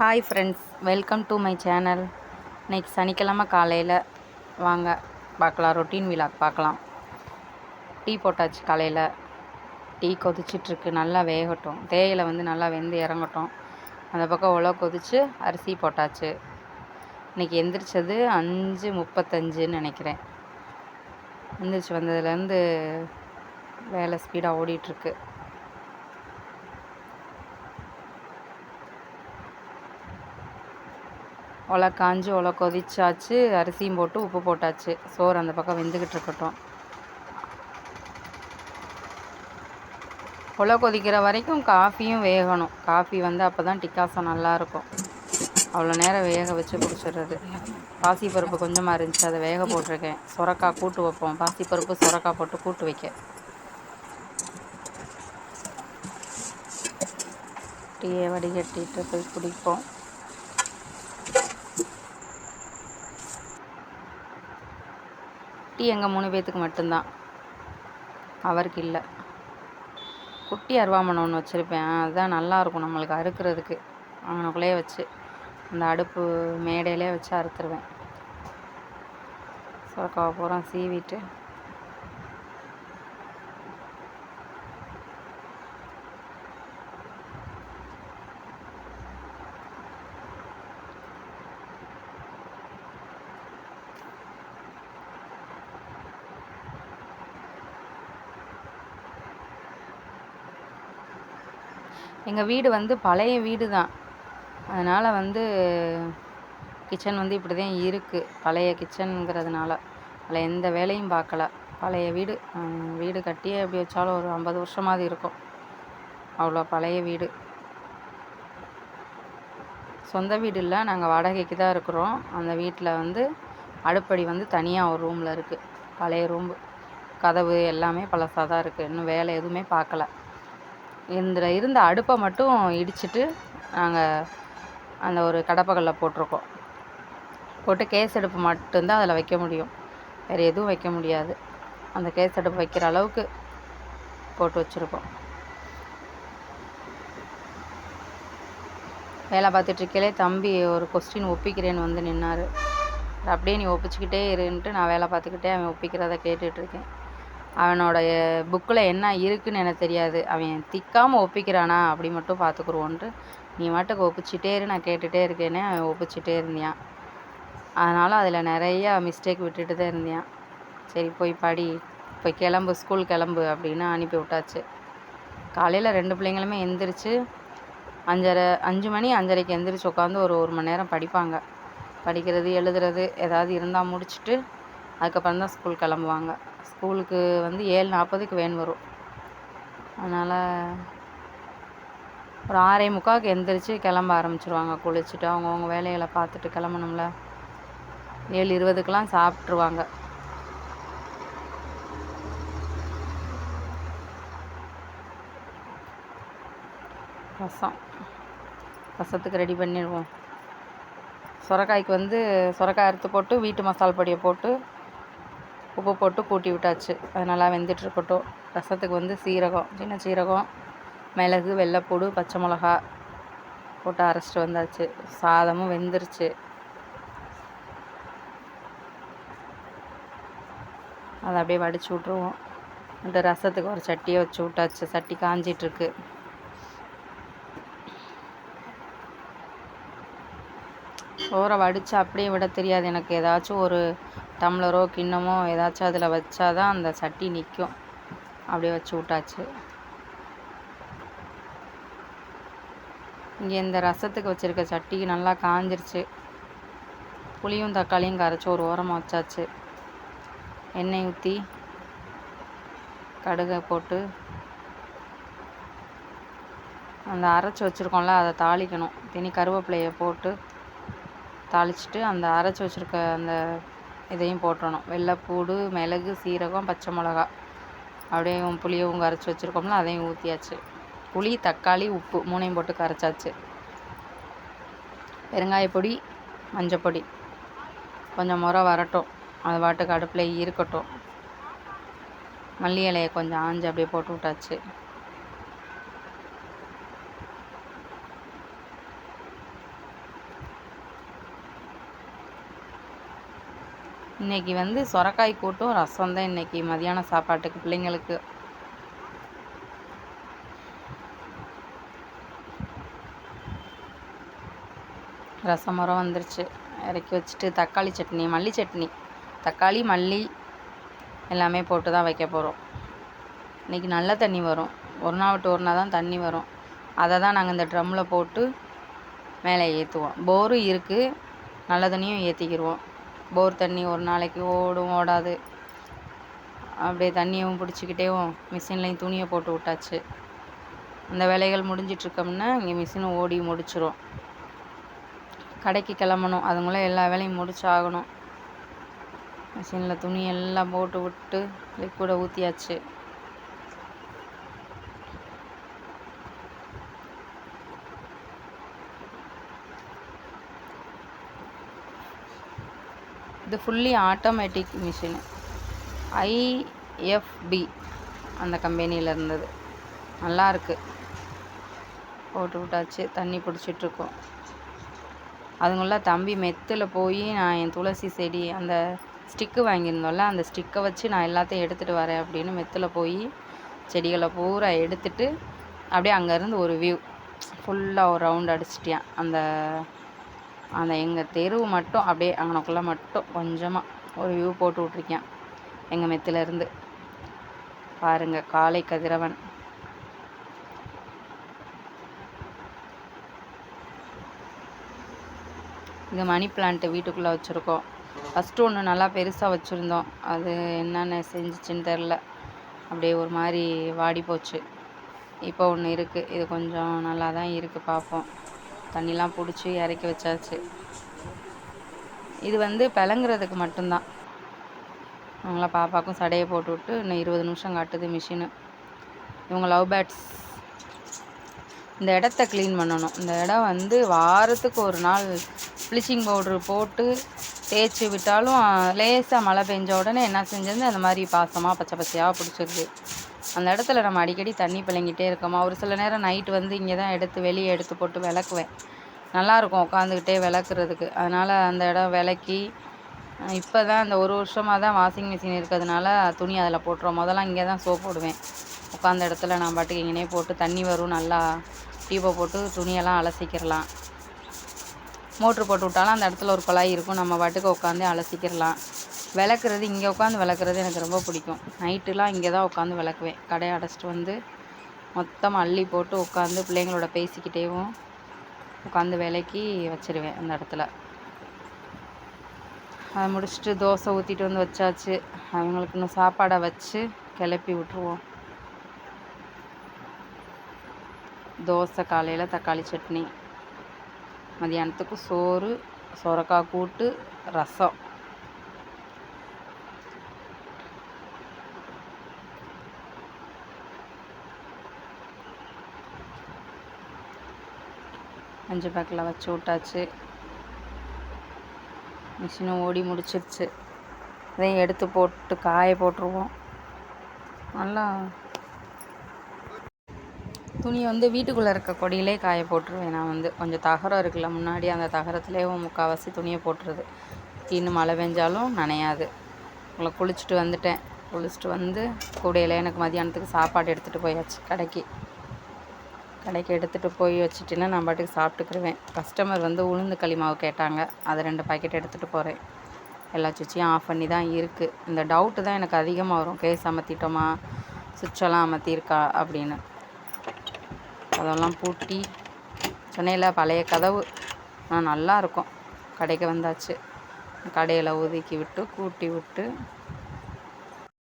Hi friends welcome to my channel இன்னைக்கு சனிக்கிழமை காலையில் வாங்க பார்க்கலாம் ரொட்டீன் விழாக் பார்க்கலாம். டீ போட்டாச்சு காலையில். டீ கொதிச்சிட்ருக்கு நல்லா வேகட்டும். தேயிலை வந்து நல்லா வெந்து இறங்கட்டும். அந்த பக்கம் உழவு கொதிச்சு அரிசி போட்டாச்சு. இன்றைக்கி எந்திரிச்சது அஞ்சு முப்பத்தஞ்சுன்னு நினைக்கிறேன். எந்திரிச்சு வந்ததுலேருந்து வேலை ஸ்பீடாக ஓடிட்டுருக்கு ஒலை காஞ்சு ஒலை கொதிச்சாச்சு அரிசியும் போட்டு உப்பு போட்டாச்சு. சோறு அந்த பக்கம் வெந்துக்கிட்டு இருக்கட்டும். ஒலை கொதிக்கிற வரைக்கும் காஃபியும் வேகணும். காஃபி வந்து அப்போ தான் டிக்காசம் நல்லாயிருக்கும் அவ்வளோ நேரம் வேக வச்சு குடிச்சிடுறது. பாசிப்பருப்பு கொஞ்சமாக இருந்துச்சு அதை வேக போட்டிருக்கேன். சுரக்காய் கூட்டு வைப்போம். பாசிப்பருப்பு சுரக்காய் போட்டு கூட்டு வைக்க. டீயை வடிகட்டிட்டு போய் குடிப்போம். குட்டி எங்கள் மூணு பேர்த்துக்கு மட்டும்தான். அவருக்கு இல்லை. குட்டி அருவாமனை ஒன்று வச்சுருப்பேன். அதுதான் நல்லாயிருக்கும் நம்மளுக்கு அறுக்கிறதுக்கு. அவனுக்குள்ளேயே வச்சு அந்த அடுப்பு மேடையிலே வச்சு அறுத்துருவேன். சுரக்காவை பூரா சீவிட்டு எங்கள் வீடு வந்து பழைய வீடு தான் அதனால் வந்து கிச்சன் வந்து இப்படி தான் இருக்குது பழைய கிச்சனுங்கிறதுனால அதில் எந்த வேலையும் பார்க்கல. பழைய வீடு வீடு கட்டியே எப்படி வச்சாலும் ஒரு ஐம்பது வருஷமாவது இருக்கும். அவ்வளோ பழைய வீடு. சொந்த வீடு இல்லை நாங்கள் வாடகைக்கு தான் இருக்கிறோம். அந்த வீட்டில் வந்து அடுப்படி வந்து தனியாக ஒரு ரூமில் இருக்குது பழைய ரூம்பு கதவு எல்லாமே பழசாக தான் இருக்குது இன்னும் வேலை எதுவுமே பார்க்கல. இதில் இருந்த அடுப்பை மட்டும் இடிச்சிட்டு நாங்கள் அந்த ஒரு கடப்பகல்ல போட்டிருக்கோம். போட்டு கேஸ் அடுப்பு மட்டும்தான் அதில் வைக்க முடியும். வேறு எதுவும் வைக்க முடியாது. அந்த கேஸ் அடுப்பு வைக்கிற அளவுக்கு போட்டு வச்சுருக்கோம். வேலை பார்த்துட்ருக்கையிலே தம்பி ஒரு கொஸ்டின் ஒப்பிக்கிறேன்னு வந்து நின்னார். அப்படியே நீ ஒப்பிச்சுக்கிட்டே இருன்ட்டு நான் வேலை பார்த்துக்கிட்டே அவன் ஒப்பிக்கிறத கேட்டுட்ருக்கேன் அவனோடைய புக்கில் என்ன இருக்குன்னு எனக்கு தெரியாது. அவன் திக்காமல் ஒப்பிக்கிறானா அப்படி மட்டும் பார்த்துக்குருவோன்ட்டு நீ மாட்டுக்கு ஒப்பிச்சிட்டே இரு நான் கேட்டுகிட்டே இருக்கேனே அவன் ஒப்பிச்சிட்டே இருந்தியான் அதனால் அதில் நிறையா மிஸ்டேக் விட்டுட்டு தான் இருந்தியான் சரி போய் படி. போய் கிளம்பு ஸ்கூல் கிளம்பு அப்படின்னு அனுப்பி விட்டாச்சு. காலையில் ரெண்டு பிள்ளைங்களுமே எந்திரிச்சு அஞ்சரை அஞ்சு மணி அஞ்சரைக்கு எந்திரிச்சு உட்காந்து ஒரு ஒரு மணி நேரம் படிப்பாங்க. படிக்கிறது எழுதுறது ஏதாவது இருந்தால் முடிச்சுட்டு அதுக்கப்புறம் தான் ஸ்கூல் கிளம்புவாங்க. ஸ்கூலுக்கு வந்து ஏழு நாற்பதுக்கு வேன் வரும். அதனால் ஒரு ஆறே முக்காவுக்கு எந்திரிச்சு கிளம்ப ஆரம்பிச்சிருவாங்க. குளிச்சுட்டு அவங்கவுங்க வேலைகளை பார்த்துட்டு கிளம்பணும்ல. ஏழு இருபதுக்கெலாம் சாப்பிட்ருவாங்க ரசம். ரசத்துக்கு ரெடி பண்ணிடுவோம். சுரக்காய்க்கு வந்து சுரக்காய் அறுத்து போட்டு வீட்டு மசால் பொடியை போட்டு உப்பு போட்டு கூட்டி விட்டாச்சு. அது நல்லா வெந்துட்டுருக்கட்டும் ரசத்துக்கு வந்து சீரகம். சின்ன சீரகம் மிளகு வெள்ளைப்பூடு பச்சை மிளகா போட்டு அரைச்சிட்டு வந்தாச்சு. சாதமும் வெந்துருச்சு. அதை அப்படியே வடித்து விட்ருவோம் இந்த ரசத்துக்கு ஒரு சட்டியை வச்சு விட்டாச்சு. சட்டி காஞ்சிட்ருக்கு சோறை வடித்து அப்படியே விட தெரியாது. எனக்கு ஏதாச்சும் ஒரு டம்ளரோ கிண்ணமோ ஏதாச்சும் அதில் வச்சா தான் அந்த சட்டி நிற்கும் அப்படியே வச்சு விட்டாச்சு. இங்கே இந்த ரசத்துக்கு வச்சுருக்க சட்டி நல்லா காஞ்சிருச்சு. புளியும் தக்காளியும் கரைச்சி ஒரு ஓரமாக வச்சாச்சு. எண்ணெய் ஊற்றி கடுகை போட்டு அந்த அரைச்சி வச்சுருக்கோம்ல அதை தாளிக்கணும். தினி கருவேப்பிலையை போட்டு தாளிச்சிட்டு அந்த அரைச்சி வச்சுருக்க அந்த இதையும் போட்டுடணும் வெள்ளைப்பூடு மிளகு சீரகம் பச்சை மிளகா. அப்படியே புளியவும் கரைச்சி வச்சுருக்கோம்ல அதையும் ஊற்றியாச்சு புளி தக்காளி உப்பு மூணையும் போட்டு கரைச்சாச்சு. பெருங்காயப்பொடி மஞ்சப்பொடி கொஞ்சம் முறை வரட்டும். அது பாட்டுக்கு அடுப்பில் இருக்கட்டும். மல்லி இலையை கொஞ்சம் ஆஞ்சு அப்படியே போட்டு விட்டாச்சு. இன்றைக்கி வந்து சொரக்காய் கூட்டும் ரசம் தான் இன்றைக்கி மதியான சாப்பாட்டுக்கு பிள்ளைங்களுக்கு. ரசம் மரம் வந்துருச்சு. இறக்கி வச்சுட்டு தக்காளி சட்னி மல்லி சட்னி. தக்காளி மல்லி எல்லாமே போட்டு தான் வைக்க போகிறோம் இன்றைக்கி நல்ல தண்ணி வரும். ஒரு நாள் விட்டு ஒரு நாள் தான் தண்ணி வரும். அதை தான் நாங்கள் இந்த ட்ரம்மில் போட்டு மேலே ஏற்றுவோம் போரும் இருக்குது நல்ல தண்ணியும் ஏற்றிக்கிடுவோம் போர் தண்ணி ஒரு நாளைக்கு ஓடும் ஓடாது. அப்படியே தண்ணியும் பிடிச்சிக்கிட்டேவும் மிஷின்லேயும் துணியை போட்டு விட்டாச்சு. அந்த வேலைகள் முடிஞ்சிட்ருக்கோம்னா இங்கே மிஷினும் ஓடி முடிச்சிடும் கடைக்கு கிளம்பணும். அதுங்களும் எல்லா வேலையும் முடிச்சாகணும். மிஷினில் துணி எல்லாம் போட்டு விட்டு லிக்விடை ஊற்றியாச்சு இது ஃபுல்லி ஆட்டோமேட்டிக் மிஷினு ஐஎஃப்பி அந்த கம்பெனியில் இருந்தது. நல்லா இருக்குது போட்டு விட்டாச்சு தண்ணி பிடிச்சிட்ருக்கோம் அதுங்களாம் தம்பி மெத்தில் போய் நான் என் துளசி செடி அந்த ஸ்டிக்கு வாங்கியிருந்தோம்ல அந்த ஸ்டிக்கை வச்சு நான் எல்லாத்தையும் எடுத்துகிட்டு வரேன் அப்படின்னு மெத்தில் போய் செடிகளை பூரா எடுத்துட்டு அப்படியே அங்கேருந்து ஒரு வியூ ஃபுல்லாக ஒரு ரவுண்ட் அடிச்சிட்டியான் அந்த அந்த எங்கள் தெரு மட்டும் அப்படியே அங்கனக்குள்ளே மட்டும் கொஞ்சமாக ஒரு வியூ போட்டு விட்ருக்கேன் எங்கள் மெத்திலேருந்து பாருங்கள் காலை கதிரவன். இங்கே மணி பிளான்ட்டு வீட்டுக்குள்ளே வச்சுருக்கோம். ஃபஸ்ட்டு ஒன்று நல்லா பெருசாக வச்சுருந்தோம். அது என்னென்ன செஞ்சிச்சின்னு தெரில அப்படியே ஒரு மாதிரி வாடி போச்சு. இப்போ ஒன்று இருக்குது இது கொஞ்சம் நல்லா தான் இருக்குது பார்ப்போம். தண்ணிலாம் பிடிச்சி இறக்கி வச்சாச்சு. இது வந்து பிளங்குறதுக்கு மட்டும்தான். அவங்கள பாப்பாக்கும் சடையை போட்டு விட்டு இன்னும் இருபது நிமிஷம் காட்டுது மிஷினு. இவங்க லவ் பேட்ஸ். இந்த இடத்த க்ளீன் பண்ணணும். இந்த இடம் வந்து வாரத்துக்கு ஒரு நாள் ப்ளீச்சிங் பவுட்ரு போட்டு தேய்ச்சி விட்டாலும் லேசாக மழை பெஞ்ச உடனே என்ன செஞ்சது அந்த மாதிரி பாசமாக பச்சை பச்சையாக பிடிச்சிருது. அந்த இடத்துல நம்ம அடிக்கடி தண்ணி பிள்ளைங்கிட்டே இருக்கோமா? ஒரு சில நேரம் நைட்டு வந்து இங்கே தான் எடுத்து வெளியே எடுத்து போட்டு விளக்குவேன். நல்லாயிருக்கும் உட்காந்துக்கிட்டே விளக்குறதுக்கு. அதனால் அந்த இடம் விளக்கி இப்போ தான் இந்த ஒரு வருஷமாக தான் வாஷிங் மிஷின் இருக்கிறதுனால துணி அதில் போட்டுருவோம். முதல்ல இங்கே தான் சோப் போடுவேன். உட்காந்த இடத்துல நான் பாட்டுக்கு இங்கேனே போட்டு தண்ணி வரும். நல்லா டியூப்பை போட்டு துணியெல்லாம் அலசிக்கிறலாம் மோட்ரு போட்டு விட்டாலும் அந்த இடத்துல ஒரு குழாய் இருக்கும். நம்ம பாட்டுக்கு உட்காந்து அலசிக்கிறலாம் விளக்குறது இங்கே உட்காந்து விளக்குறது எனக்கு ரொம்ப பிடிக்கும். நைட்டுலாம் இங்கே தான் உட்காந்து விளக்குவேன். கடையை அடைச்சிட்டு வந்து மொத்தமாக அள்ளி போட்டு உட்காந்து பிள்ளைங்களோட பேசிக்கிட்டேவும் உட்காந்து விளக்கி வச்சிருவேன் அந்த இடத்துல. அதை முடிச்சுட்டு தோசை ஊற்றிட்டு வந்து வச்சாச்சு. அவங்களுக்கு இன்னும் சாப்பாடை வச்சு கிளப்பி விட்ருவோம் தோசை காலையில் தக்காளி சட்னி. மதியானத்துக்கு சோறு சொரக்காய் கூட்டு ரசம். அஞ்சு பேக்கில் வச்சு விட்டாச்சு. மிஷினும் ஓடி முடிச்சிருச்சு. இதையும் எடுத்து போட்டு காய போட்டுருவோம். நல்லா துணி வந்து வீட்டுக்குள்ளே இருக்க கொடியிலே காய போட்டுருவேன். நான் வந்து கொஞ்சம் தகரம் இருக்குல்ல முன்னாடி அந்த தகரத்துலேயே முக்கால்வாசி துணியை போட்டுருது. இன்னும் மழை பெஞ்சாலும் நனையாது. உங்களை குளிச்சுட்டு வந்துட்டேன். குளிச்சுட்டு வந்து கூடையில் எனக்கு மதியானத்துக்கு சாப்பாடு எடுத்துகிட்டு போயாச்சு கடைக்கு. கடைக்கு எடுத்துகிட்டு போய் வச்சுட்டுன்னா நான் பாட்டுக்கு சாப்பிட்டுக்கிடுவேன் கஸ்டமர் வந்து உளுந்து களி மாவு கேட்டாங்க. அதை ரெண்டு பாக்கெட் எடுத்துகிட்டு போகிறேன் எல்லா சுவிட்சையும் ஆஃப் பண்ணி தான் இருக்குது இந்த டவுட்டு தான் எனக்கு அதிகமாக வரும். கேஸ் அமர்த்திட்டோமா சுவிட்செல்லாம் அமர்த்தியிருக்கா அப்படின்னு. அதெல்லாம் பூட்டி சென்னையில் பழைய கதவு. ஆனால் நல்லா இருக்கும். கடைக்கு வந்தாச்சு. கடையில் ஒதுக்கி விட்டு கூட்டி விட்டு